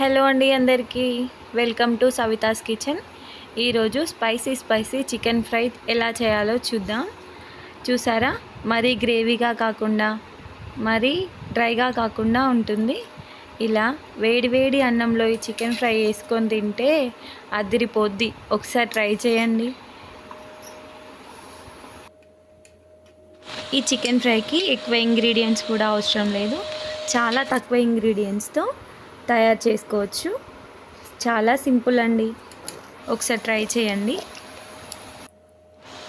Hello అండి అందరికీ. Welcome to Savita's kitchen. ఈరోజు స్పైసీ స్పైసీ చికెన్ ఫ్రై ఎలా చేయాలో చూద్దాం. చూసారా? మరీ గ్రేవీగా కాకుండా మరీ డ్రైగా కాకుండా ఉంటుంది. ఇలా వేడి వేడి అన్నంలో ఈ చికెన్ ఫ్రై వేసుకొని తింటే అదిరిపోద్ది. ఒకసారి ట్రై చేయండి. ఈ చికెన్ ఫ్రైకి ఎక్కువ ఇంగ్రీడియంట్స్ కూడా అవసరం లేదు. చాలా తక్కువ ఇంగ్రీడియంట్స్తో తయారు చేసుకోవచ్చు. చాలా సింపుల్ అండి. ఒకసారి ట్రై చేయండి.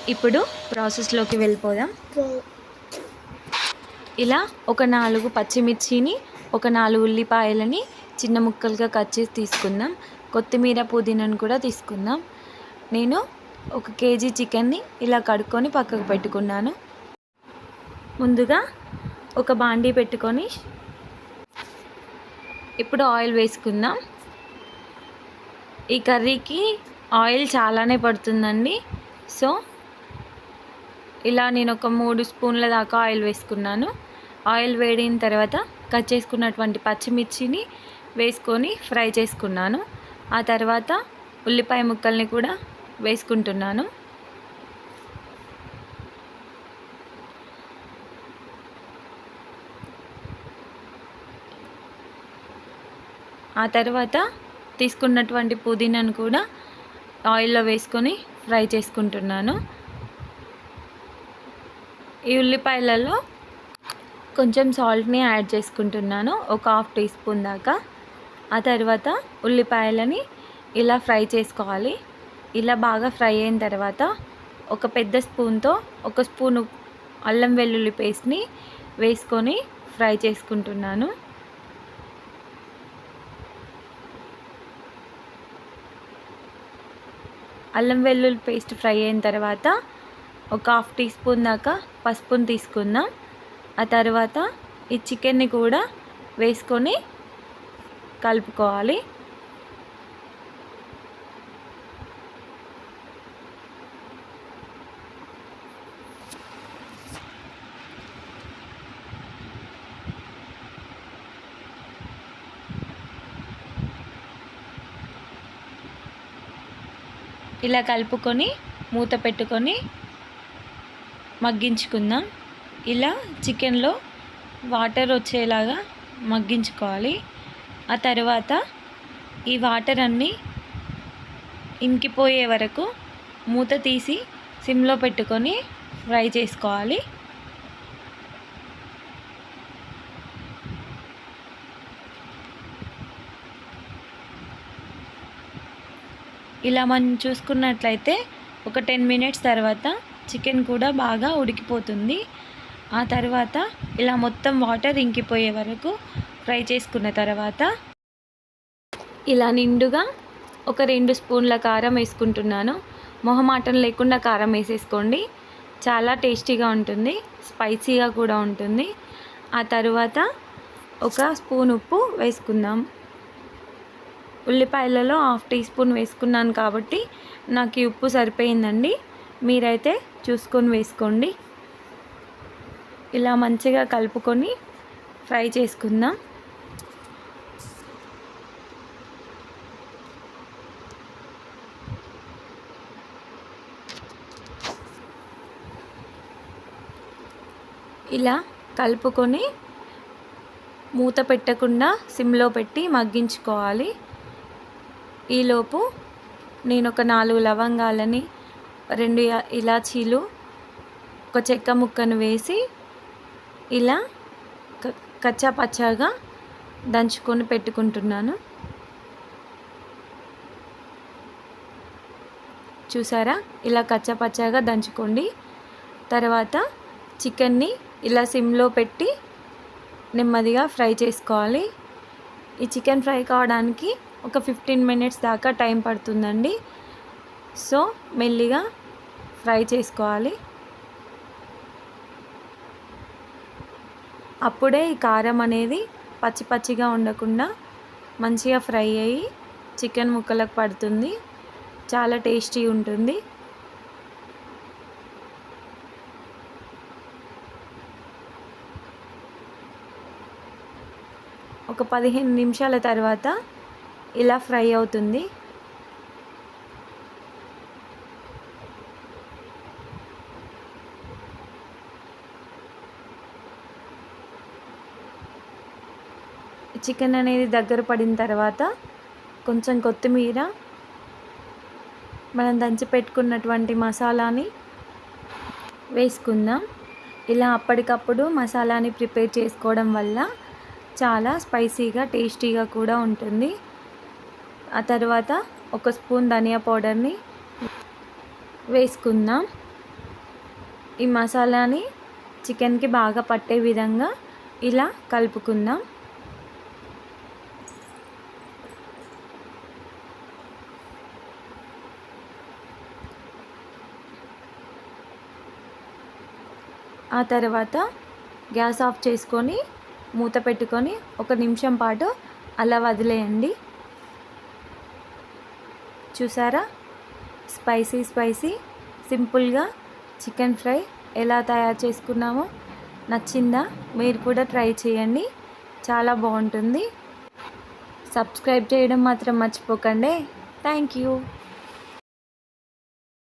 ఇప్పుడు ప్రాసెస్లోకి వెళ్ళిపోదాం. ఇలా ఒక నాలుగు పచ్చిమిర్చిని ఒక నాలుగు ఉల్లిపాయలని చిన్న ముక్కలుగా కట్ చేసి తీసుకుందాం. కొత్తిమీర పుదీనాను కూడా తీసుకుందాం. నేను ఒక కేజీ చికెన్ని ఇలా కడుక్కొని పక్కకు పెట్టుకున్నాను. ముందుగా ఒక బాండీ పెట్టుకొని ఇప్పుడు ఆయిల్ వేసుకుందాం. ఈ కర్రీకి ఆయిల్ చాలానే పడుతుందండి. సో ఇలా నేను ఒక మూడు స్పూన్ల దాకా ఆయిల్ వేసుకున్నాను. ఆయిల్ వేడిన తర్వాత కట్ చేసుకున్నటువంటి పచ్చిమిర్చిని వేసుకొని ఫ్రై చేసుకున్నాను. ఆ తర్వాత ఉల్లిపాయ ముక్కల్ని కూడా వేసుకుంటున్నాను. ఆ తర్వాత తీసుకున్నటువంటి పుదీనాను కూడా ఆయిల్లో వేసుకొని ఫ్రై చేసుకుంటున్నాను. ఈ ఉల్లిపాయలలో కొంచెం సాల్ట్ని యాడ్ చేసుకుంటున్నాను ఒక హాఫ్ టీ స్పూన్ దాకా. ఆ తర్వాత ఉల్లిపాయలని ఇలా ఫ్రై చేసుకోవాలి. ఇలా బాగా ఫ్రై అయిన తర్వాత ఒక పెద్ద స్పూన్తో ఒక స్పూన్ అల్లం వెల్లుల్లి పేస్ట్ని వేసుకొని ఫ్రై చేసుకుంటున్నాను. అల్లం వెల్లుల్లి పేస్ట్ ఫ్రై అయిన తర్వాత ఒక హాఫ్ టీ స్పూన్ దాకా పసుపుని తీసుకుందాం. ఆ తర్వాత ఈ చికెన్ని కూడా వేసుకొని కలుపుకోవాలి. ఇలా కలుపుకొని మూత పెట్టుకొని మగ్గించుకుందాం. ఇలా చికెన్లో వాటర్ వచ్చేలాగా మగ్గించుకోవాలి. ఆ తర్వాత ఈ వాటర్ అన్నీ ఇంకిపోయే వరకు మూత తీసి సిమ్లో పెట్టుకొని ఫ్రై చేసుకోవాలి. ఇలా మనం చూసుకున్నట్లయితే ఒక టెన్ మినిట్స్ తర్వాత చికెన్ కూడా బాగా ఉడికిపోతుంది. ఆ తర్వాత ఇలా మొత్తం వాటర్ ఇంకిపోయే వరకు ఫ్రై చేసుకున్న తర్వాత ఇలా నిండుగా ఒక రెండు స్పూన్ల కారం వేసుకుంటున్నాను. మొహమాటం లేకుండా కారం వేసేసుకోండి. చాలా టేస్టీగా ఉంటుంది. స్పైసీగా కూడా ఉంటుంది. ఆ తర్వాత ఒక స్పూన్ ఉప్పు వేసుకుందాం. ఉల్లిపాయలలో హాఫ్ టీ స్పూన్ వేసుకున్నాను కాబట్టి నాకు ఈ ఉప్పు సరిపోయిందండి. మీరైతే చూసుకొని వేసుకోండి. ఇలా మంచిగా కలుపుకొని ఫ్రై చేసుకుందాం. ఇలా కలుపుకొని మూత పెట్టకుండా సిమ్లో పెట్టి మగ్గించుకోవాలి. ఈలోపు నేను ఒక నాలుగు లవంగాలని రెండు ఇలాచీలు ఒక చెక్క ముక్కను వేసి ఇలా కచ్చా పచ్చాగా దంచుకొని పెట్టుకుంటున్నాను. చూసారా? ఇలా కచ్చా పచ్చాగా దంచుకోండి. తర్వాత చికెన్ని ఇలా సిమ్లో పెట్టి నెమ్మదిగా ఫ్రై చేసుకోవాలి. ఈ చికెన్ ఫ్రై కావడానికి ఒక ఫిఫ్టీన్ మినిట్స్ దాకా టైం పడుతుందండి. సో మెల్లిగా ఫ్రై చేసుకోవాలి. అప్పుడే ఈ కారం అనేది పచ్చి పచ్చిగా ఉండకుండా మంచిగా ఫ్రై అయ్యి చికెన్ ముక్కలకు పడుతుంది. చాలా టేస్టీ ఉంటుంది. ఒక పదిహేను నిమిషాల తర్వాత ఇలా ఫ్రై అవుతుంది. చికెన్ అనేది దగ్గర పడిన తర్వాత కొంచెం కొత్తిమీర మనం దంచి పెట్టుకున్నటువంటి మసాలాని వేసుకుందాం. ఇలా అప్పటికప్పుడు మసాలాని ప్రిపేర్ చేసుకోవడం వల్ల చాలా స్పైసీగా టేస్టీగా కూడా ఉంటుంది. ఆ తర్వాత ఒక స్పూన్ ధనియా పౌడర్ని వేసుకుందాం. ఈ మసాలాని చికెన్కి బాగా పట్టే విధంగా ఇలా కలుపుకుందాం. ఆ తర్వాత గ్యాస్ ఆఫ్ చేసుకొని మూత పెట్టుకొని ఒక నిమిషం పాటు అలా వదిలేయండి. చూసారా? స్పైసీ స్పైసీ సింపుల్గా చికెన్ ఫ్రై ఎలా తయారు చేసుకున్నామో నచ్చిందా మీరు కూడా ట్రై చేయండి. చాలా బాగుంటుంది. సబ్స్క్రైబ్ చేయడం మాత్రం మర్చిపోకండి. Thank you.